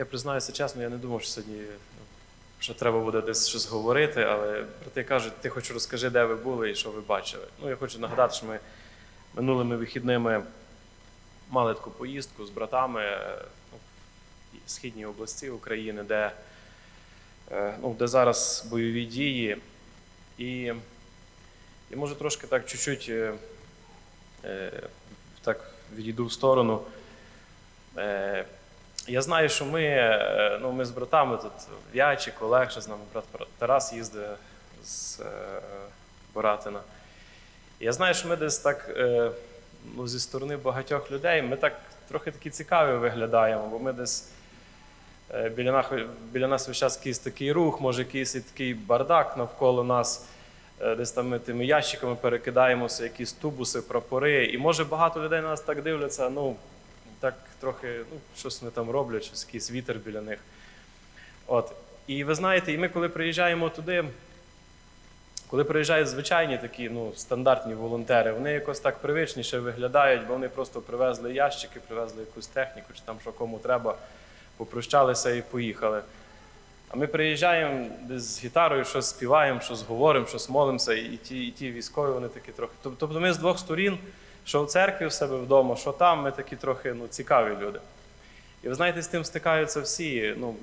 Я признаюся чесно, я не думав, що сьогодні ну, що треба буде десь щось говорити, але брати кажуть, ти хоч розкажи, де ви були і що ви бачили. Ну, я хочу нагадати, що ми минулими вихідними мали таку поїздку з братами е, ну, в східній області України, де, е, ну, де зараз бойові дії. І я може трошки так чуть-чуть е, так відійду в сторону. Я знаю, що ми, е, ну, ми з братами тут В'ячик, Олег, ще з нами брат Тарас їздить з е, Боратина. Я знаю, що ми десь так е, ну, зі сторони багатьох людей, ми так трохи такі цікаві виглядаємо, бо ми десь біля, нас, біля нас весь час якийсь такий рух, може якийсь і такий бардак навколо нас. Десь там ми тими ящиками перекидаємося, якісь тубуси, прапори. І може багато людей на нас так дивляться, ну так трохи, ну, щось вони там роблять, щось якийсь вітер біля них. От. І ви знаєте, і ми, коли приїжджаємо туди, коли приїжджають звичайні такі ну, стандартні волонтери, вони якось так привичніше виглядають, бо вони просто привезли ящики, привезли якусь техніку, чи там що кому треба, попрощалися і поїхали. А ми приїжджаємо десь з гітарою, щось співаємо, щось говоримо, щось молимося, і ті, і ті військові вони такі трохи. Тобто ми з двох сторін, що в церкві в себе вдома, що там, ми такі трохи ну, цікаві люди. І ви знаєте, з тим стикаються всі ну,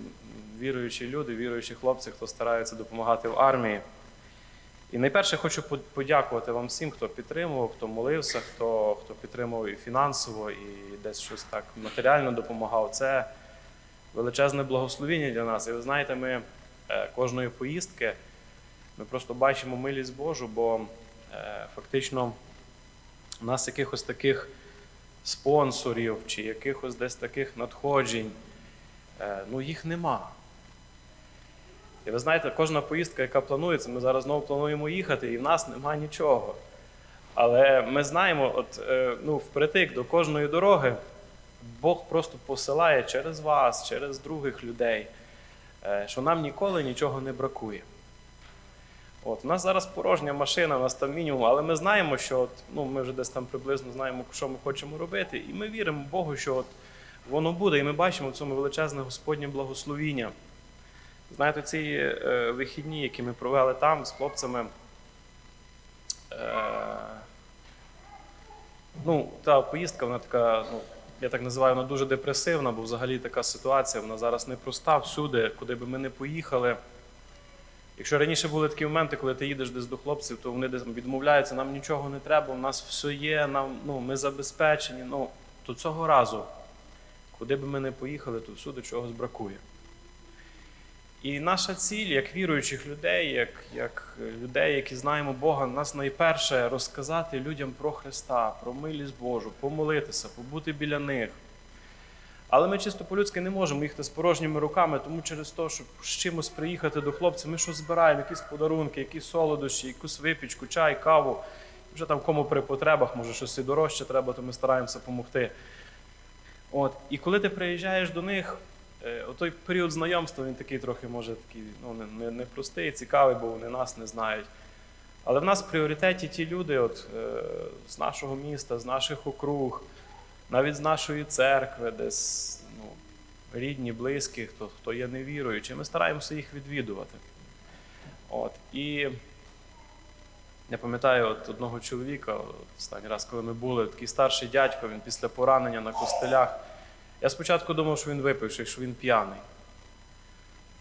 віруючі люди, віруючі хлопці, хто стараються допомагати в армії. І найперше хочу подякувати вам всім, хто підтримував, хто молився, хто, хто підтримував і фінансово, і десь щось так матеріально допомагав. Це величезне благословіння для нас. І ви знаєте, ми е, кожної поїздки ми просто бачимо милість Божу, бо е, фактично у нас якихось таких спонсорів чи якихось десь таких надходжень, е, ну їх нема. І ви знаєте, кожна поїздка, яка планується, ми зараз знову плануємо їхати, і в нас нема нічого. Але ми знаємо, от, е, ну, впритик до кожної дороги Бог просто посилає через вас, через других людей, е, що нам ніколи нічого не бракує. От, у нас зараз порожня машина, у нас там мінімум, але ми знаємо, що от, ну, ми вже десь там приблизно знаємо, що ми хочемо робити, і ми віримо Богу, що от воно буде, і ми бачимо в цьому величезне Господнє благословіння. Знаєте, ці е, вихідні, які ми провели там з хлопцями. Е, ну, та поїздка, вона така, ну, я так називаю, вона дуже депресивна, бо взагалі така ситуація, вона зараз непроста всюди, куди би ми не поїхали. Якщо раніше були такі моменти, коли ти їдеш десь до хлопців, то вони десь відмовляються, нам нічого не треба, у нас все є, нам, ну, ми забезпечені. Ну, то цього разу, куди би ми не поїхали, то всюди чогось бракує. І наша ціль, як віруючих людей, як, як людей, які знаємо Бога, нас найперше розказати людям про Христа, про милість Божу, помолитися, побути біля них. Але ми чисто по-людськи не можемо їхати з порожніми руками, тому через те, щоб з чимось приїхати до хлопців, ми щось збираємо, якісь подарунки, якісь солодощі, якусь випічку, чай, каву. Вже там кому при потребах, може щось і дорожче треба, то ми стараємося допомогти. От. І коли ти приїжджаєш до них, е, той період знайомства він такий трохи може такий, ну, не, не, цікавий, бо вони нас не знають. Але в нас в пріоритеті ті люди от, е, з нашого міста, з наших округ, навіть з нашої церкви, десь ну, рідні, близькі, хто, хто є невіруючі, ми стараємося їх відвідувати. От. І я пам'ятаю от одного чоловіка, останній раз, коли ми були, такий старший дядько, він після поранення на костелях. Я спочатку думав, що він випивший, що він п'яний.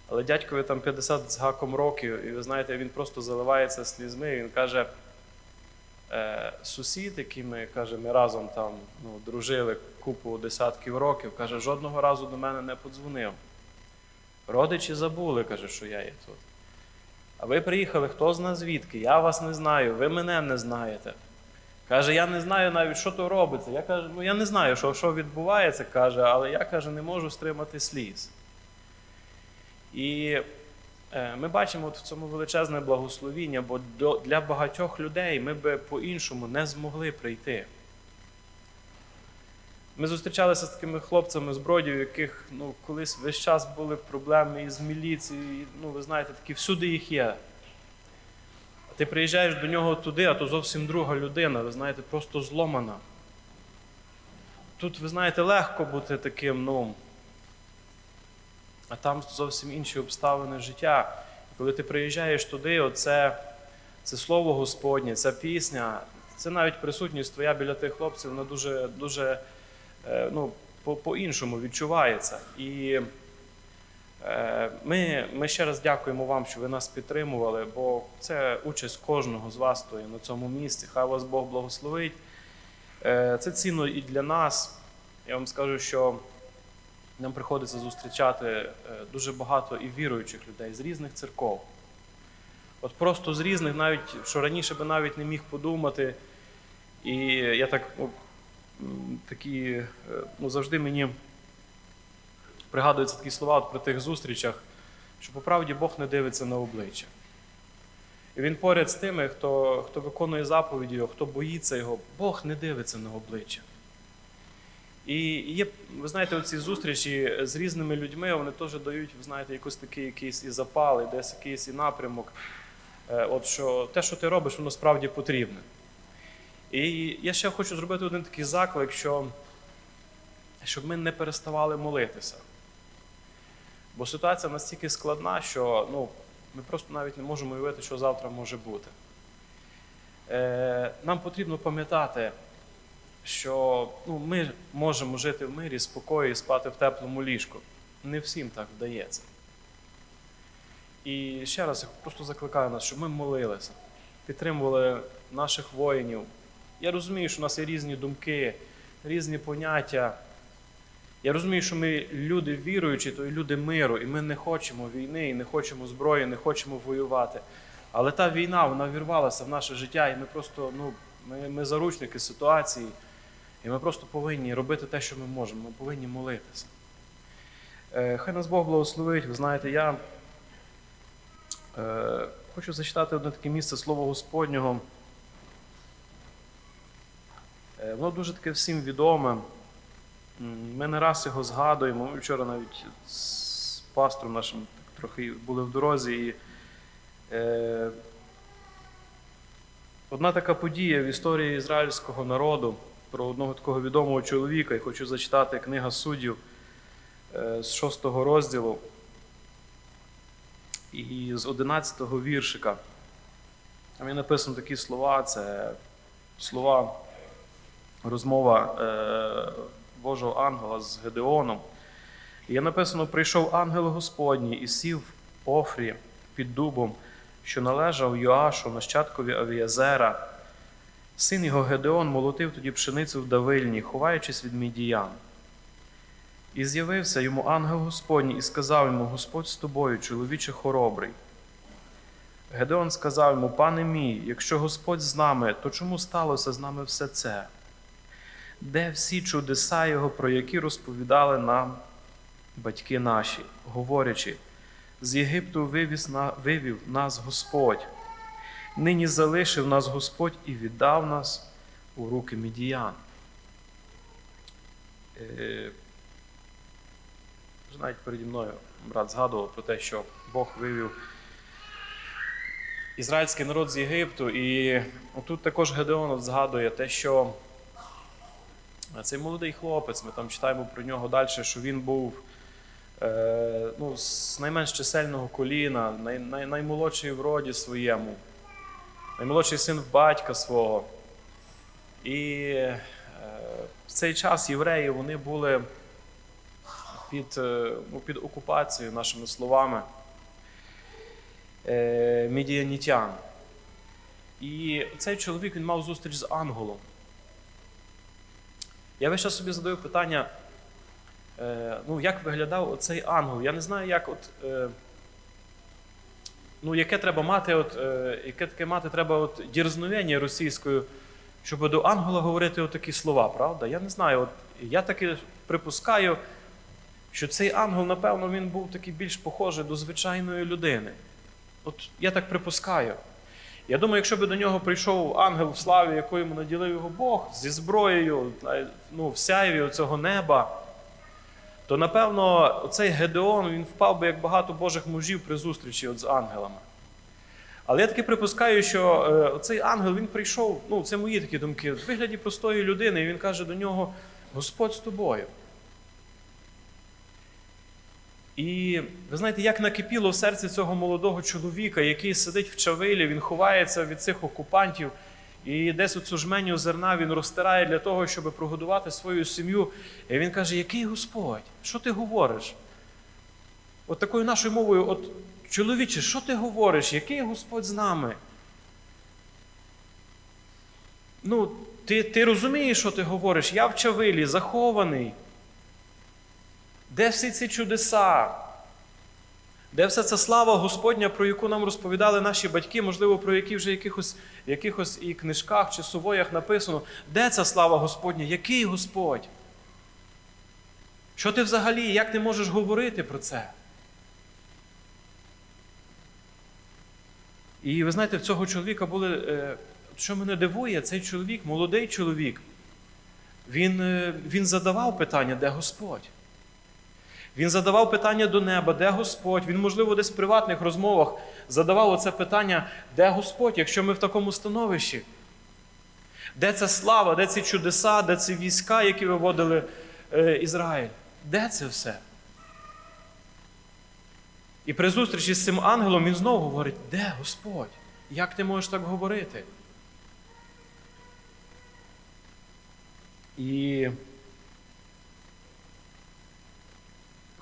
Але дядькові там 50 з гаком років, і ви знаєте, він просто заливається слізьми. і Він каже: сусід, який ми каже, ми разом там ну, дружили купу десятків років, каже, жодного разу до мене не подзвонив. Родичі забули, каже, що я є тут. А ви приїхали, хто з нас звідки? Я вас не знаю, ви мене не знаєте. Каже, я не знаю навіть, що то робиться. Я кажу, ну я не знаю, що, що відбувається, каже, але я каже, не можу стримати сліз. І е, ми бачимо от в цьому величезне благословіння, бо для багатьох людей ми би по-іншому не змогли прийти. Ми зустрічалися з такими хлопцями з бродів, яких ну, колись весь час були проблеми із міліцією. Ну, ви знаєте, такі всюди їх є. А ти приїжджаєш до нього туди, а то зовсім друга людина, ви знаєте, просто зломана. Тут, ви знаєте, легко бути таким, ну, а там зовсім інші обставини життя. І коли ти приїжджаєш туди, оце, це слово Господнє, ця пісня, це навіть присутність твоя біля тих хлопців, вона дуже, дуже е, ну, по- по-іншому відчувається. І е, ми, ми ще раз дякуємо вам, що ви нас підтримували, бо це участь кожного з вас то є на цьому місці. Хай вас Бог благословить. Е, Це цінно і для нас. Я вам скажу, що нам приходиться зустрічати е, дуже багато і віруючих людей з різних церков. От просто з різних, навіть що раніше би навіть не міг подумати. І я так ну, такі, е, ну, завжди мені пригадуються такі слова от при тих зустрічах, що по правді Бог не дивиться на обличчя. І він поряд з тими, хто, хто виконує заповіді, хто боїться його, Бог не дивиться на обличчя. І є, ви знаєте, оці зустрічі з різними людьми, вони теж дають, ви знаєте, якийсь такий якийсь і запал, і десь якийсь і напрямок. Е, От що те, що ти робиш, воно справді потрібне. І я ще хочу зробити один такий заклик, що, щоб ми не переставали молитися. Бо ситуація настільки складна, що ну, ми просто навіть не можемо уявити, що завтра може бути. Е, нам потрібно пам'ятати, що ну, ми можемо жити в мирі, спокої, спати в теплому ліжку. Не всім так вдається. І ще раз я просто закликаю нас, щоб ми молилися, підтримували наших воїнів. Я розумію, що у нас є різні думки, різні поняття. Я розумію, що ми люди віруючі, то і люди миру, і ми не хочемо війни, і не хочемо зброї, не хочемо воювати. Але та війна, вона вірвалася в наше життя, і ми просто, ну, ми, ми заручники ситуації, і ми просто повинні робити те, що ми можемо. Ми повинні молитися. Е, Хай нас Бог благословить. Ви знаєте, я е, хочу зачитати одне таке місце Слова Господнього. Е, Воно дуже таке всім відоме. Ми не раз його згадуємо. Ми вчора навіть з пастором нашим так трохи були в дорозі. І, е, одна така подія в історії ізраїльського народу про одного такого відомого чоловіка, я хочу зачитати книга суддів е, з 6 розділу і з 11 віршика. Там є написано такі слова: це слова розмова е, Божого ангела з Гедеоном. І є написано: прийшов ангел Господній і сів в Офрі під дубом, що належав Йоашу, нащадкові Авіазера. Син його Гедеон молотив тоді пшеницю в давильні, ховаючись від мідіян. І з'явився йому ангел Господній і сказав йому: Господь з тобою, чоловіче хоробрий. Гедеон сказав йому: Пане мій, якщо Господь з нами, то чому сталося з нами все це? Де всі чудеса Його, про які розповідали нам батьки наші, говорячи, з Єгипту вивів нас Господь, нині залишив нас Господь і віддав нас у руки мідіян. Е, вже навіть переді мною брат згадував про те, що Бог вивів ізраїльський народ з Єгипту. І тут також Гедеон згадує те, що цей молодий хлопець, ми там читаємо про нього далі, що він був е, ну, з найменш чисельного коліна, най, най, наймолодший в роді своєму, наймолодший син батька свого. І е, в цей час євреї вони були під, е, ну, під окупацією, нашими словами, е, мідіанітян. І цей чоловік він мав зустріч з ангелом. Я весь час собі задаю питання, ну, як виглядав оцей ангел? Я не знаю, як от, ну, яке треба мати, от, е, яке таке мати треба от, дірзновення російською, щоб до ангела говорити отакі слова, правда? Я не знаю. От, я таки припускаю, що цей ангел, напевно, він був такий більш похожий до звичайної людини. От я так припускаю. Я думаю, якщо б до нього прийшов ангел в славі, якою йому наділив його Бог, зі зброєю, ну, в сяйві цього неба, то напевно цей Гедеон він впав би як багато Божих мужів при зустрічі от з ангелами. Але я таки припускаю, що е, цей ангел він прийшов, ну, це мої такі думки, в вигляді простої людини, і він каже до нього: Господь з тобою. І ви знаєте, як накипіло в серці цього молодого чоловіка, який сидить в чавилі, він ховається від цих окупантів, і десь оцю жменю зерна він розтирає для того, щоб прогодувати свою сім'ю. І він каже: Який Господь? Що ти говориш? От такою нашою мовою, от чоловіче, що ти говориш? Який Господь з нами? Ну, ти, ти розумієш, що ти говориш? Я в чавилі, захований. Де всі ці чудеса? Де вся ця слава Господня, про яку нам розповідали наші батьки, можливо, про які вже якихось, якихось і книжках чи сувоях написано? Де ця слава Господня? Який Господь? Що ти взагалі, як ти можеш говорити про це? І ви знаєте, в цього чоловіка були. е, Що мене дивує, цей чоловік, молодий чоловік, він, е, він задавав питання, де Господь? Він задавав питання до неба, де Господь? Він, можливо, десь в приватних розмовах задавав оце питання, де Господь, якщо ми в такому становищі? Де ця слава, де ці чудеса, де ці війська, які виводили е, Ізраїль? Де це все? І при зустрічі з цим ангелом він знову говорить: де Господь? Як ти можеш так говорити? І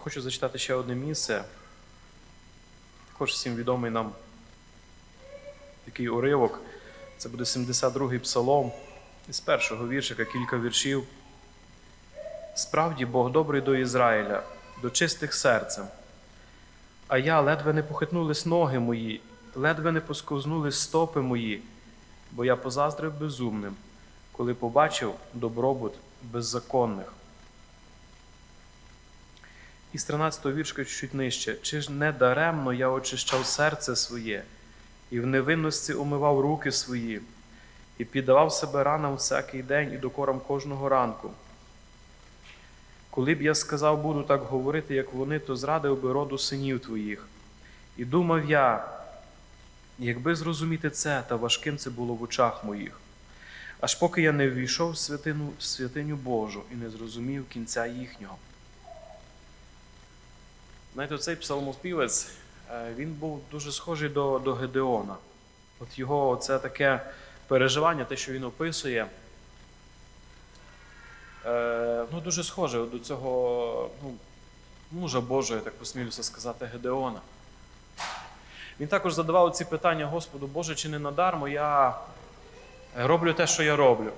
хочу зачитати ще одне місце. Також всім відомий нам такий уривок. Це буде 72-й псалом. Із першого віршика кілька віршів. Справді Бог добрий до Ізраїля, до чистих серцем. А я ледве не похитнулись ноги мої, ледве не посковзнулись стопи мої, бо я позаздрив безумним, коли побачив добробут беззаконних. І з 13 віршка чуть нижче. Чи ж не даремно я очищав серце своє, і в невинності умивав руки свої, і піддавав себе ранам всякий день і докорам кожного ранку. Коли б я сказав, буду так говорити, як вони, то зрадив би роду синів твоїх. І думав я, якби зрозуміти це, та важким це було в очах моїх, аж поки я не ввійшов в святину, в святиню Божу і не зрозумів кінця їхнього. Знаєте, цей псалмоспівець, е, він був дуже схожий до, до Гедеона. От його це таке переживання, те, що він описує, е, ну, дуже схоже до цього ну, мужа Божого, я так посмілюся сказати, Гедеона. Він також задавав ці питання Господу, Боже, чи не надармо я роблю те, що я роблю?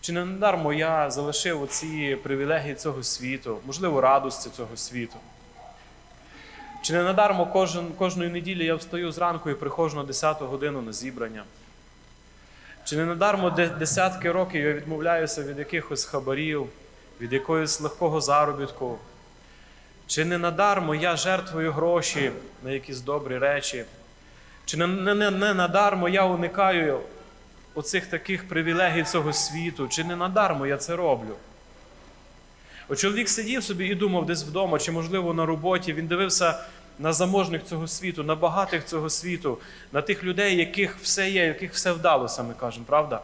Чи не надармо я залишив оці привілегії цього світу, можливо, радості цього світу? Чи не надармо кожен, кожної неділі я встаю зранку і приходжу на 10 годину на зібрання? Чи не надармо десятки років я відмовляюся від якихось хабарів, від якогось легкого заробітку? Чи не надармо я жертвую гроші на якісь добрі речі? Чи не, не, не, не надармо я уникаю оцих таких привілегій цього світу, чи не надармо я це роблю? От чоловік сидів собі і думав десь вдома, чи, можливо, на роботі. Він дивився на заможних цього світу, на багатих цього світу, на тих людей, яких все є, яких все вдалося, ми кажемо, правда?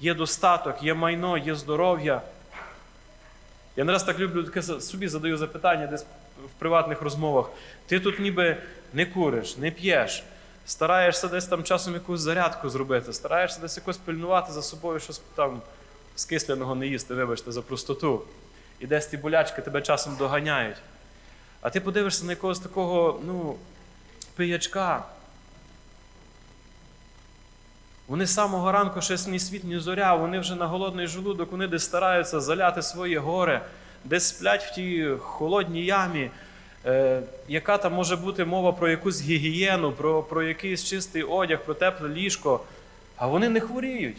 Є достаток, є майно, є здоров'я. Я не раз так люблю таке собі задаю запитання десь в приватних розмовах. Ти тут ніби не куриш, не п'єш, стараєшся десь там часом якусь зарядку зробити, стараєшся десь якось пильнувати за собою, щось там скисленого не їсти, вибачте, за простоту. І десь ті болячки тебе часом доганяють. А ти подивишся на якогось такого, ну, пиячка. Вони з самого ранку ще ні світ, ні зоря, вони вже на голодний желудок, вони десь стараються заляти своє горе, десь сплять в тій холодній ямі. Е, яка там може бути мова про якусь гігієну, про, про якийсь чистий одяг, про тепле ліжко, а вони не хворіють.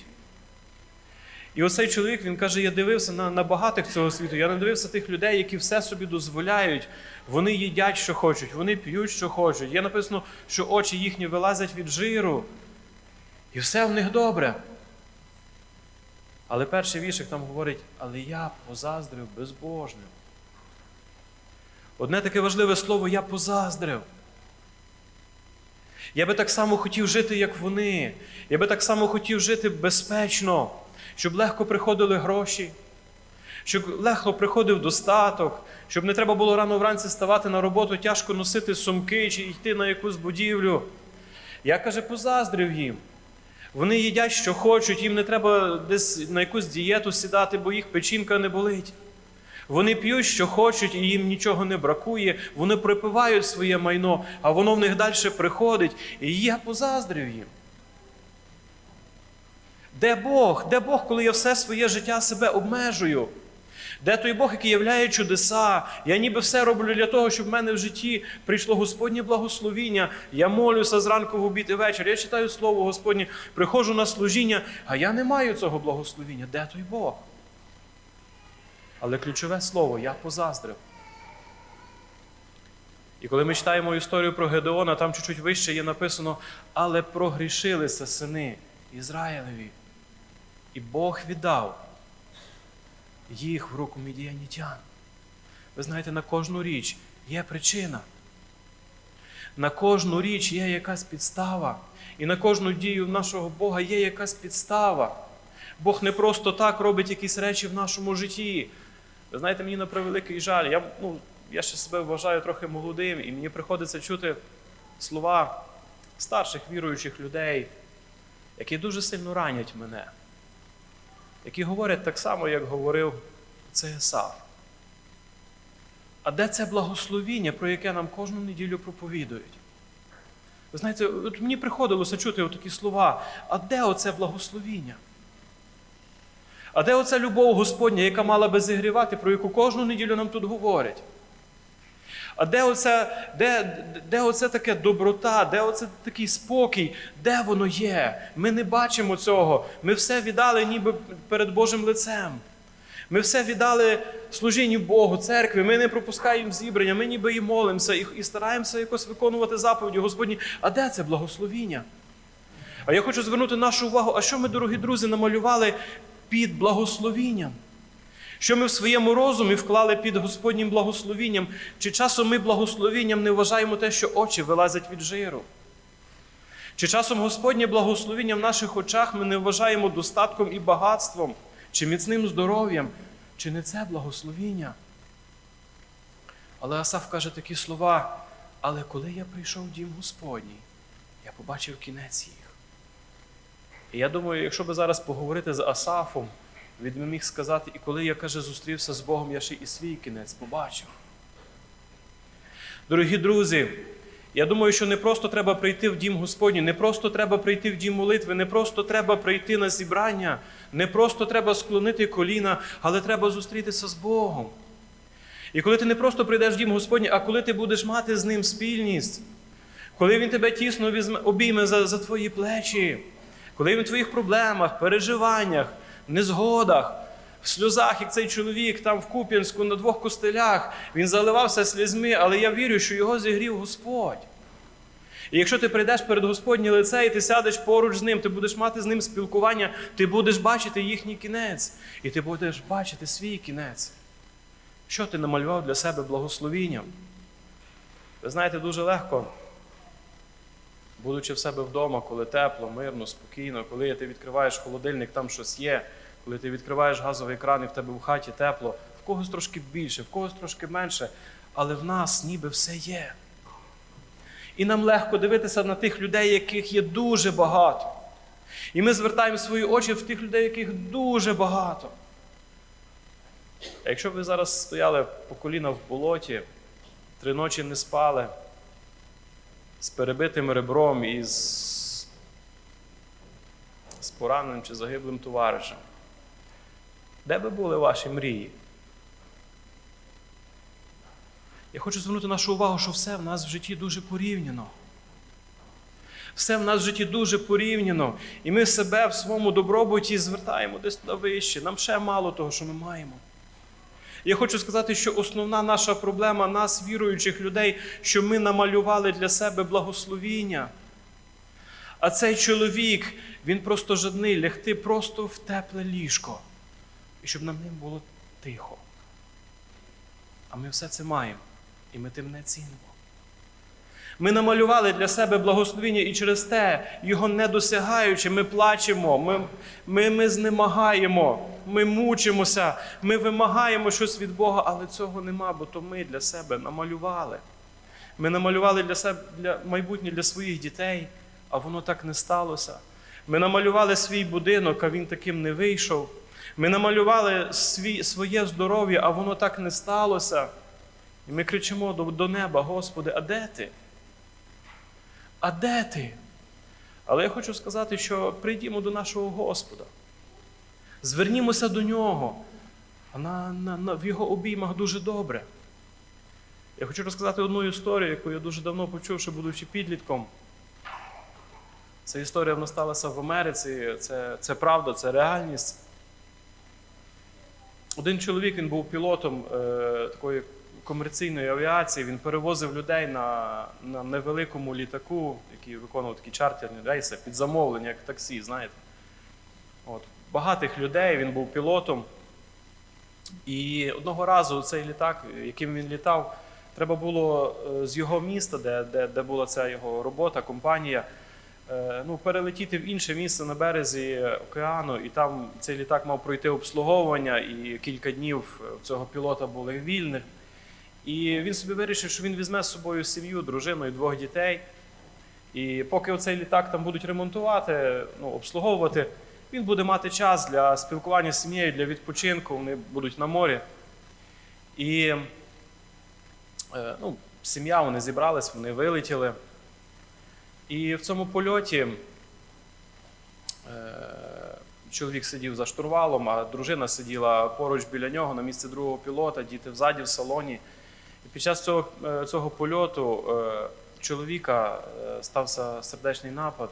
І оцей чоловік він каже: я дивився на, на багатих цього світу, я не дивився тих людей, які все собі дозволяють. Вони їдять, що хочуть, вони п'ють, що хочуть. Є написано, що очі їхні вилазять від жиру. І все в них добре. Але перший віршик там говорить: але я позаздрив безбожним. Одне таке важливе слово я позаздрив. Я би так само хотів жити, як вони. Я би так само хотів жити безпечно, щоб легко приходили гроші, щоб легко приходив достаток, щоб не треба було рано вранці ставати на роботу, тяжко носити сумки чи йти на якусь будівлю. Я каже, позаздрив їм. Вони їдять, що хочуть, їм не треба десь на якусь дієту сідати, бо їх печінка не болить. Вони п'ють, що хочуть, і їм нічого не бракує. Вони припивають своє майно, а воно в них далі приходить. І я позаздрив їм. Де Бог? Де Бог, коли я все своє життя себе обмежую? Де той Бог, який являє чудеса? Я ніби все роблю для того, щоб в мене в житті прийшло Господнє благословіння. Я молюся зранку в обід і вечір. Я читаю Слово Господнє, приходжу на служіння, а я не маю цього благословіння. Де той Бог? Але ключове слово я позаздрив. І коли ми читаємо історію про Гедеона, там чуть-чуть вище є написано, але прогрішилися сини Ізраїлеві. І Бог віддав їх в руку мідіанітян. Ви знаєте, на кожну річ є причина. На кожну річ є якась підстава. І на кожну дію нашого Бога є якась підстава. Бог не просто так робить якісь речі в нашому житті. Ви знаєте, мені на превеликий жаль. Я, ну, я ще себе вважаю трохи молодим, і мені приходиться чути слова старших віруючих людей, які дуже сильно ранять мене, які говорять так само, як говорив цей. А де це благословіння, про яке нам кожну неділю проповідують? Ви знаєте, от мені приходилося чути такі слова, а де оце благословіння? А де оця любов Господня, яка мала би зігрівати, про яку кожну неділю нам тут говорять? А де оце, де, де оце таке доброта, де оце такий спокій, де воно є? Ми не бачимо цього. Ми все віддали ніби перед Божим лицем. Ми все віддали служінню Богу, церкві, ми не пропускаємо зібрання, ми ніби і молимося, і, і стараємося якось виконувати заповіді Господні. А де це благословіння? А я хочу звернути нашу увагу, а що ми, дорогі друзі, намалювали під благословінням? Що ми в своєму розумі вклали під Господнім благословінням? Чи часом ми благословінням не вважаємо те, що очі вилазять від жиру? Чи часом Господнє благословіння в наших очах ми не вважаємо достатком і багатством, чи міцним здоров'ям? Чи не це благословіння? Але Асаф каже такі слова: але коли я прийшов в дім Господній, я побачив кінець їх. І я думаю, якщо би зараз поговорити з Асафом, він би міг сказати, і коли я каже, зустрівся з Богом, я ще і свій кінець побачив. Дорогі друзі, я думаю, що не просто треба прийти в дім Господній, не просто треба прийти в дім молитви, не просто треба прийти на зібрання, не просто треба склонити коліна, але треба зустрітися з Богом. І коли ти не просто прийдеш в дім Господній, а коли ти будеш мати з ним спільність, коли він тебе тісно обійме за, за твої плечі, коли він в твоїх проблемах, переживаннях, незгодах, в сльозах, як цей чоловік там в Куп'янську на двох костелях, він заливався слізьми, але я вірю, що його зігрів Господь. І якщо ти прийдеш перед Господнє лице і ти сядеш поруч з ним, ти будеш мати з ним спілкування, ти будеш бачити їхній кінець, і ти будеш бачити свій кінець. Що ти намалював для себе благословінням? Ви знаєте, дуже легко, будучи в себе вдома, коли тепло, мирно, спокійно, коли ти відкриваєш холодильник, там щось є, коли ти відкриваєш газовий кран і в тебе в хаті тепло, в когось трошки більше, в когось трошки менше, але в нас ніби все є. І нам легко дивитися на тих людей, яких є дуже багато. І ми звертаємо свої очі в тих людей, яких дуже багато. А якщо б ви зараз стояли по коліна в болоті, три ночі не спали, з перебитим ребром і з, з пораненим чи загиблим товаришем, де би були ваші мрії? Я хочу звернути нашу увагу, що все в нас в житті дуже порівняно. Все в нас в житті дуже порівняно. І ми себе в своєму добробуті звертаємо десь туди вище. Нам ще мало того, що ми маємо. Я хочу сказати, що основна наша проблема нас, віруючих людей, що ми намалювали для себе благословіння. А цей чоловік, він просто жадний лягти просто в тепле ліжко. І щоб нам ним було тихо. А ми все це маємо. І ми тим не цінимо. Ми намалювали для себе благословіння і через те, його не досягаючи, ми плачемо, ми, ми, ми знемагаємо. ми мучимося, ми вимагаємо щось від Бога, але цього нема, бо то ми для себе намалювали. Ми намалювали для себе для майбутнє для своїх дітей, а воно так не сталося. Ми намалювали свій будинок, а він таким не вийшов. Ми намалювали свій, своє здоров'я, а воно так не сталося. І ми кричимо до, до неба, Господи, а де ти? А де ти? Але я хочу сказати, що прийдімо до нашого Господа. Звернімося до нього. На, на, на, в його обіймах дуже добре. Я хочу розказати одну історію, яку я дуже давно почув, ще будучи підлітком. Ця історія вона сталася в Америці, це, це правда, це реальність. Один чоловік він був пілотом е, такої комерційної авіації, він перевозив людей на, на невеликому літаку, який виконував такі чартерні рейси під замовлення, як таксі, знаєте. От. Багатих людей, він був пілотом. І одного разу цей літак, яким він літав, треба було е, з його міста, де, де, де була ця його робота, компанія, е, ну, перелетіти в інше місце на березі океану, і там цей літак мав пройти обслуговування, і кілька днів цього пілота були вільних. І він собі вирішив, що він візьме з собою сім'ю, дружину і двох дітей. І поки оцей літак там будуть ремонтувати, ну, обслуговувати, він буде мати час для спілкування з сім'єю, для відпочинку, вони будуть на морі. І е, ну, сім'я, вони зібрались, вони вилетіли. І в цьому польоті е, чоловік сидів за штурвалом, а дружина сиділа поруч біля нього на місці другого пілота, діти взаді в салоні. Під час цього, е, цього польоту е, чоловіка е, стався сердечний напад.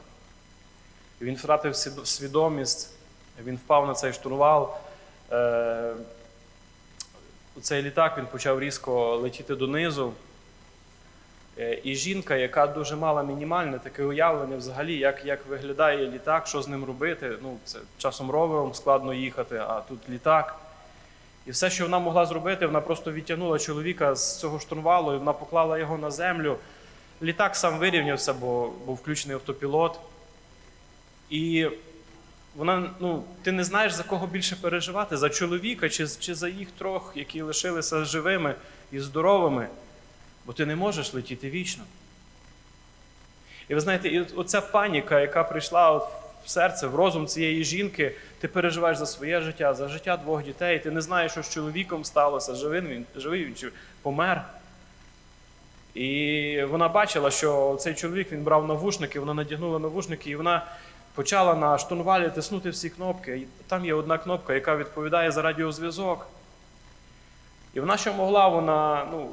Він втратив свідомість, він впав на цей штурвал. Цей літак він почав різко летіти донизу. І жінка, яка дуже мала мінімальне таке уявлення взагалі, як, як виглядає літак, що з ним робити. Ну, це часом ровером складно їхати, а тут літак. І все, що вона могла зробити, вона просто відтягнула чоловіка з цього штурвалу, і вона поклала його на землю. Літак сам вирівнявся, бо був включений автопілот. І вона, ну, ти не знаєш, за кого більше переживати, за чоловіка чи, чи за їх трьох, які лишилися живими і здоровими, бо ти не можеш летіти вічно. І ви знаєте, і оця паніка, яка прийшла от в серце, в розум цієї жінки, ти переживаєш за своє життя, за життя двох дітей, ти не знаєш, що з чоловіком сталося, живий він, живий він чи помер. І вона бачила, що цей чоловік він брав навушники, вона надягнула навушники, і вона почала на штурвалі тиснути всі кнопки. І там є одна кнопка, яка відповідає за радіозв'язок. І вона що могла, вона, ну,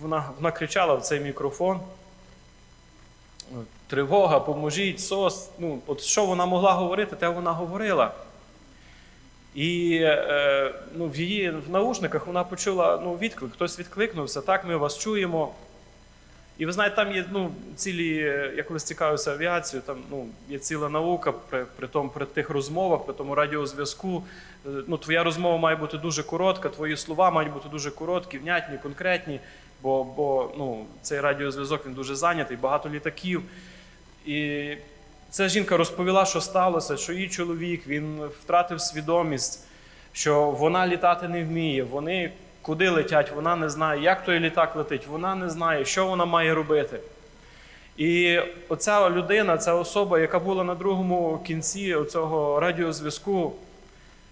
вона, вона кричала в цей мікрофон. Тривога, поможіть, сос. Ну, от що вона могла говорити, те вона говорила. І е, ну, в її в наушниках вона почула ну, відклик, хтось відкликнувся, так, ми вас чуємо. І ви знаєте, там є ну, цілі, я колись цікавився авіацією, там ну, є ціла наука при, при, тому, при тих розмовах, при тому радіозв'язку. Е, Ну, твоя розмова має бути дуже коротка, твої слова мають бути дуже короткі, внятні, конкретні, бо, бо ну, цей радіозв'язок він дуже зайнятий, багато літаків. І ця жінка розповіла, що сталося, що її чоловік він втратив свідомість, що вона літати не вміє. Вони куди летять, вона не знає, як той літак летить, вона не знає, що вона має робити. І оця людина, ця особа, яка була на другому кінці цього радіозв'язку,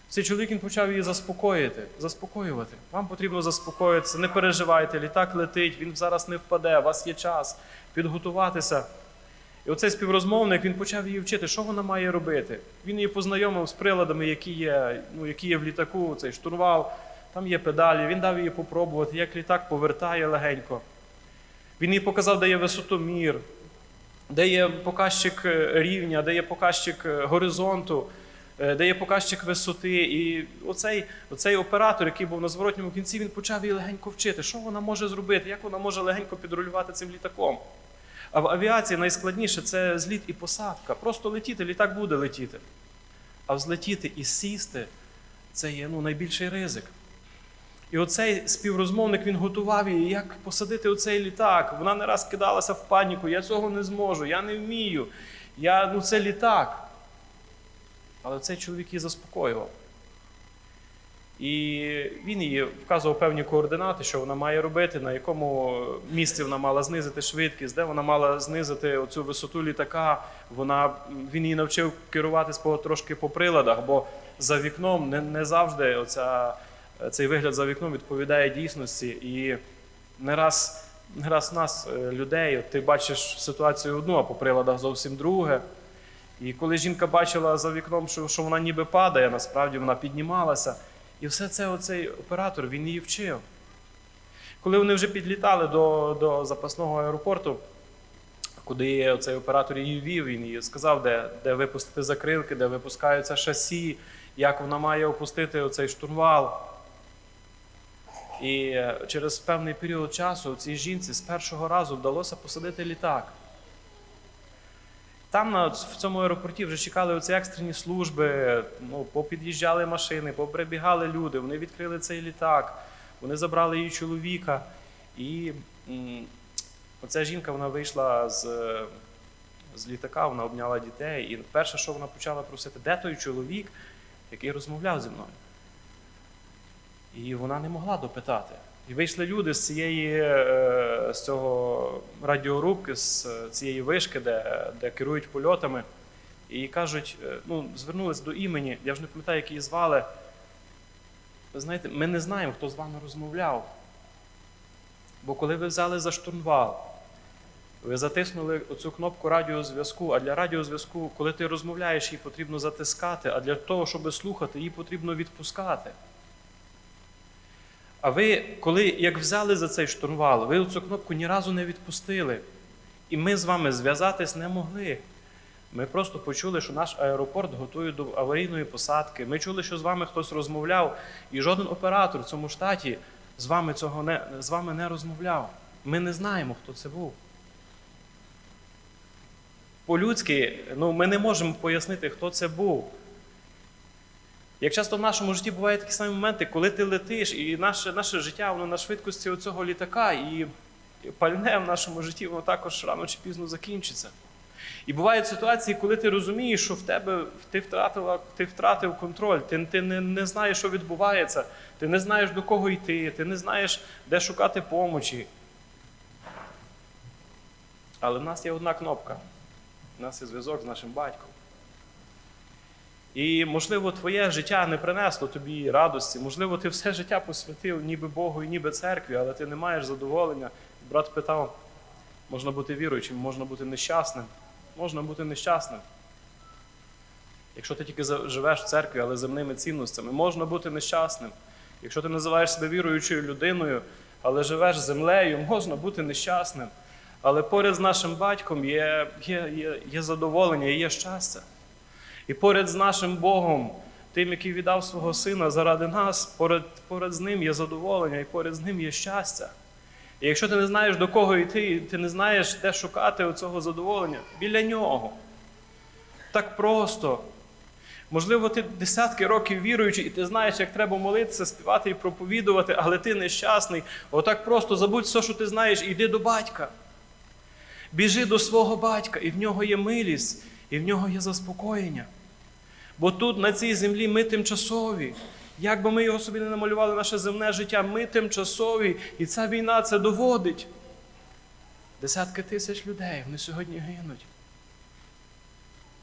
цей чоловік він почав її заспокоїти, заспокоювати. Вам потрібно заспокоїтися, не переживайте, літак летить, він зараз не впаде, у вас є час підготуватися. І оцей співрозмовник він почав її вчити, що вона має робити. Він її познайомив з приладами, які є, ну, які є в літаку, цей штурвал, там є педалі. Він дав їй попробувати, як літак повертає легенько. Він їй показав, де є висотомір, де є показчик е, рівня, де є показчик е, горизонту, е, де є показчик висоти. І оцей, оцей оператор, який був на зворотньому кінці, він почав її легенько вчити, що вона може зробити, як вона може легенько підрулювати цим літаком. А в авіації найскладніше це зліт і посадка. Просто летіти, літак буде летіти. А взлетіти і сісти це є ну, найбільший ризик. І оцей співрозмовник він готував її, як посадити оцей літак. Вона не раз кидалася в паніку, я цього не зможу, я не вмію. Я, ну, це літак. Але цей чоловік її заспокоював. І він їй вказував певні координати, що вона має робити, на якому місці вона мала знизити швидкість, де вона мала знизити оцю висоту літака. Вона, він її навчив керуватись по, трошки по приладах, бо за вікном не, не завжди оця, цей вигляд за вікном відповідає дійсності. І не раз, не раз нас, е, людей, ти бачиш ситуацію одну, а по приладах зовсім друге. І коли жінка бачила за вікном, що, що вона ніби падає, насправді вона піднімалася. І все це оцей оператор він її вчив. Коли вони вже підлітали до, до запасного аеропорту, куди цей оператор її вів, він їй сказав, де, де випустити закрилки, де випускаються шасі, як вона має опустити оцей штурвал. І е, через певний період часу цій жінці з першого разу вдалося посадити літак. Там в цьому аеропорті вже чекали оці екстрені служби, ну, попід'їжджали машини, поприбігали люди, вони відкрили цей літак, вони забрали її чоловіка. І м, оця жінка вона вийшла з, е, з літака, вона обняла дітей. І перше, що вона почала просити, де той чоловік, який розмовляв зі мною? І вона не могла допитати. І вийшли люди з цієї е, з цього радіорубки, з е, цієї вишки, де, де керують польотами, і кажуть: е, ну, звернулись до імені, я вже не пам'ятаю, як її звали. Ви знаєте, ми не знаємо, хто з вами розмовляв. Бо коли ви взяли за штурвал, ви затиснули оцю кнопку радіозв'язку, а для радіозв'язку, коли ти розмовляєш, її потрібно затискати, а для того, щоб слухати, її потрібно відпускати. А ви, коли як взяли за цей штурвал, ви цю кнопку ні разу не відпустили. І ми з вами зв'язатись не могли. Ми просто почули, що наш аеропорт готує до аварійної посадки. Ми чули, що з вами хтось розмовляв, і жоден оператор в цьому штаті з вами цього не, з вами не розмовляв. Ми не знаємо, хто це був. По-людськи, ну, ми не можемо пояснити, хто це був. Як часто в нашому житті бувають такі самі моменти, коли ти летиш, і наше, наше життя воно на швидкості цього літака, і пальне в нашому житті воно також рано чи пізно закінчиться. І бувають ситуації, коли ти розумієш, що в тебе ти втратила, ти втратив контроль, ти, ти не, не знаєш, що відбувається, ти не знаєш, до кого йти, ти не знаєш, де шукати помочі. Але в нас є одна кнопка. У нас є зв'язок з нашим батьком. І, можливо, твоє життя не принесло тобі радості, можливо, ти все життя посвятив ніби Богу і ніби церкві, але ти не маєш задоволення. Брат питав, можна бути віруючим, можна бути нещасним. Можна бути нещасним. Якщо ти тільки живеш в церкві, але земними цінностями, можна бути нещасним. Якщо ти називаєш себе віруючою людиною, але живеш землею, можна бути нещасним. Але поряд з нашим батьком є, є, є, є задоволення, і є щастя. І поряд з нашим Богом, тим, який віддав свого сина заради нас, поряд, поряд з ним є задоволення, і поряд з ним є щастя. І якщо ти не знаєш, до кого йти, ти не знаєш, де шукати цього задоволення, біля нього. Так просто. Можливо, ти десятки років віруючий, і ти знаєш, як треба молитися, співати і проповідувати, але ти нещасний. Отак просто забудь все, що ти знаєш, і йди до батька. Біжи до свого батька, і в нього є милість, і в нього є заспокоєння. Бо тут, на цій землі, ми тимчасові. Як би ми його собі не намалювали, наше земне життя, ми тимчасові, і ця війна це доводить. Десятки тисяч людей вони сьогодні гинуть.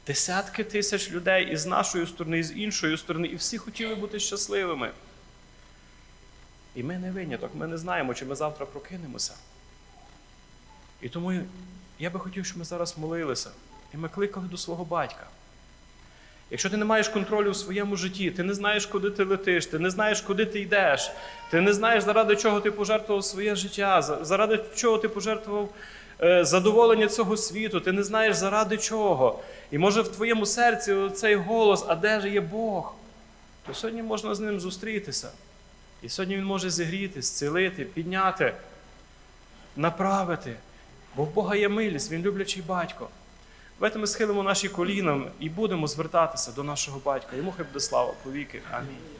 Десятки тисяч людей і з нашої сторони, і з іншої сторони, і всі хотіли бути щасливими. І ми не виняток, ми не знаємо, чи ми завтра прокинемося. І тому я би хотів, щоб ми зараз молилися, і ми кликали до свого батька. Якщо ти не маєш контролю в своєму житті, ти не знаєш, куди ти летиш, ти не знаєш, куди ти йдеш, ти не знаєш, заради чого ти пожертвував своє життя, заради чого ти пожертвував е, задоволення цього світу, ти не знаєш, заради чого. І може в твоєму серці цей голос, а де ж є Бог? То сьогодні можна з ним зустрітися. І сьогодні він може зігріти, зцілити, підняти, направити. Бо в Бога є милість, Він люблячий батько. Давайте ми схилимо наші коліна і будемо звертатися до нашого батька. Йому хай буде слава повіки. Амінь.